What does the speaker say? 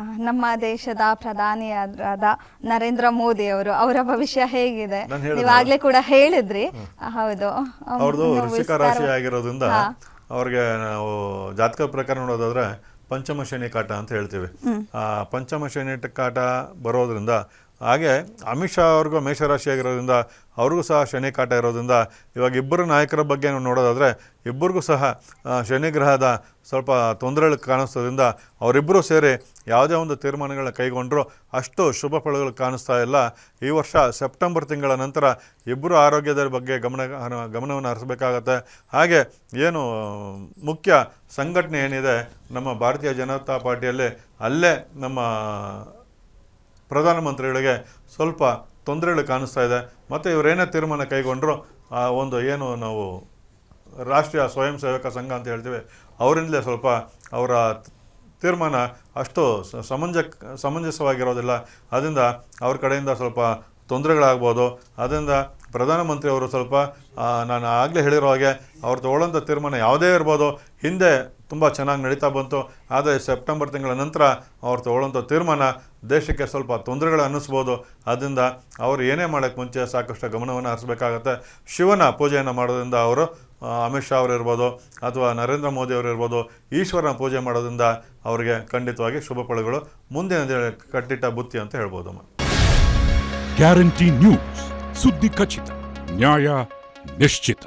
ನಮ್ಮ ದೇಶದ ಪ್ರಧಾನಿಯಾದ ನರೇಂದ್ರ ಮೋದಿ ಅವರು ಅವರ ಭವಿಷ್ಯ ಹೇಗಿದೆ. ನೀವಾಗ್ಲೇ ಕೂಡ ಹೇಳಿದ್ರಿ. ಹೌದು. ಅವ್ರದ್ದು ವೃಶ್ಚಿಕ ರಾಶಿ ಆಗಿರೋದ್ರಿಂದ. ಅವ್ರಿಗೆ ನಾವು ಜಾತಕ ಪ್ರಕಾರ ನೋಡೋದಾದ್ರೆ ಪಂಚಮ ಶ್ರೇಣಿ ಕಾಟ ಅಂತ ಹೇಳ್ತೀವಿ. ಆ ಪಂಚಮ ಶ್ರೇಣಿ ಕಾಟ ಬರೋದ್ರಿಂದ ಹಾಗೆ ಅಮಿತ್ ಶಾ ಅವ್ರಿಗೂ ಮೇಷರಾಶಿ ಆಗಿರೋದ್ರಿಂದ ಅವ್ರಿಗೂ ಸಹ ಶನಿ ಕಾಟ ಇರೋದ್ರಿಂದ ಇವಾಗ ಇಬ್ಬರು ನಾಯಕರ ಬಗ್ಗೆ ನಾವು ನೋಡೋದಾದರೆ ಇಬ್ಬರಿಗೂ ಸಹ ಶನಿ ಗ್ರಹದ ಸ್ವಲ್ಪ ತೊಂದರೆಗಳು ಕಾಣಿಸ್ತೋದ್ರಿಂದ ಅವರಿಬ್ಬರೂ ಸೇರಿ ಯಾವುದೇ ಒಂದು ತೀರ್ಮಾನಗಳನ್ನ ಕೈಗೊಂಡರೂ ಅಷ್ಟು ಶುಭ ಫಲಗಳು ಕಾಣಿಸ್ತಾ ಇಲ್ಲ. ಈ ವರ್ಷ ಸೆಪ್ಟೆಂಬರ್ ತಿಂಗಳ ನಂತರ ಇಬ್ಬರು ಆರೋಗ್ಯದ ಬಗ್ಗೆ ಗಮನ, ಗಮನವನ್ನು ಹರಿಸಬೇಕಾಗತ್ತೆ. ಹಾಗೆ ಏನು ಮುಖ್ಯ ಸಂಘಟನೆ ಏನಿದೆ, ನಮ್ಮ ಭಾರತೀಯ ಜನತಾ ಪಾರ್ಟಿಯಲ್ಲಿ ಅಲ್ಲೇ ನಮ್ಮ ಪ್ರಧಾನಮಂತ್ರಿಗಳಿಗೆ ಸ್ವಲ್ಪ ತೊಂದರೆಗಳು ಕಾಣಿಸ್ತಾ ಇದೆ. ಮತ್ತು ಇವರೇನೇ ತೀರ್ಮಾನ ಕೈಗೊಂಡ್ರು, ಆ ಒಂದು ಏನು ನಾವು ರಾಷ್ಟ್ರೀಯ ಸ್ವಯಂ ಸೇವಕ ಸಂಘ ಅಂತ ಹೇಳ್ತೀವಿ, ಅವರಿಂದಲೇ ಸ್ವಲ್ಪ ಅವರ ತೀರ್ಮಾನ ಅಷ್ಟು ಸಮಂಜ ಸಮಂಜಸವಾಗಿರೋದಿಲ್ಲ. ಅದರಿಂದ ಅವ್ರ ಕಡೆಯಿಂದ ಸ್ವಲ್ಪ ತೊಂದರೆಗಳಾಗ್ಬೋದು. ಅದರಿಂದ ಪ್ರಧಾನಮಂತ್ರಿ ಅವರು ಸ್ವಲ್ಪ ನಾನು ಆಗಲೇ ಹೇಳಿರೋ ಹಾಗೆ ಅವ್ರು ತಗೊಳ್ಳೋಂಥ ತೀರ್ಮಾನ ಯಾವುದೇ ಇರ್ಬೋದು. ಹಿಂದೆ ತುಂಬ ಚೆನ್ನಾಗಿ ನಡೀತಾ ಬಂತು. ಆದರೆ ಸೆಪ್ಟೆಂಬರ್ ತಿಂಗಳ ನಂತರ ಅವ್ರು ತಗೊಳ್ಳೋಂಥ ತೀರ್ಮಾನ ದೇಶಕ್ಕೆ ಸ್ವಲ್ಪ ತೊಂದರೆಗಳು ಅನ್ನಿಸ್ಬೋದು. ಅದರಿಂದ ಅವರು ಏನೇ ಮಾಡೋಕ್ಕೆ ಮುಂಚೆ ಸಾಕಷ್ಟು ಗಮನವನ್ನು ಹರಿಸಬೇಕಾಗತ್ತೆ. ಶಿವನ ಪೂಜೆಯನ್ನು ಮಾಡೋದ್ರಿಂದ ಅವರು ಅಮಿತ್ ಶಾ ಅವರು ಇರ್ಬೋದು ಅಥವಾ ನರೇಂದ್ರ ಮೋದಿ ಅವರು ಇರ್ಬೋದು, ಈಶ್ವರನ ಪೂಜೆ ಮಾಡೋದ್ರಿಂದ ಅವರಿಗೆ ಖಂಡಿತವಾಗಿ ಶುಭ ಫಲಗಳು. ಮುಂದಿನ ದಿನ ಕಟ್ಟಿಟ್ಟ ಬುತ್ತಿ ಅಂತ ಹೇಳ್ಬೋದು ಗ್ಯಾರಂಟಿ ನ್ಯೂಸ್. ಸುದ್ದಿ ಖಚಿತ, ನ್ಯಾಯ ನಿಶ್ಚಿತ.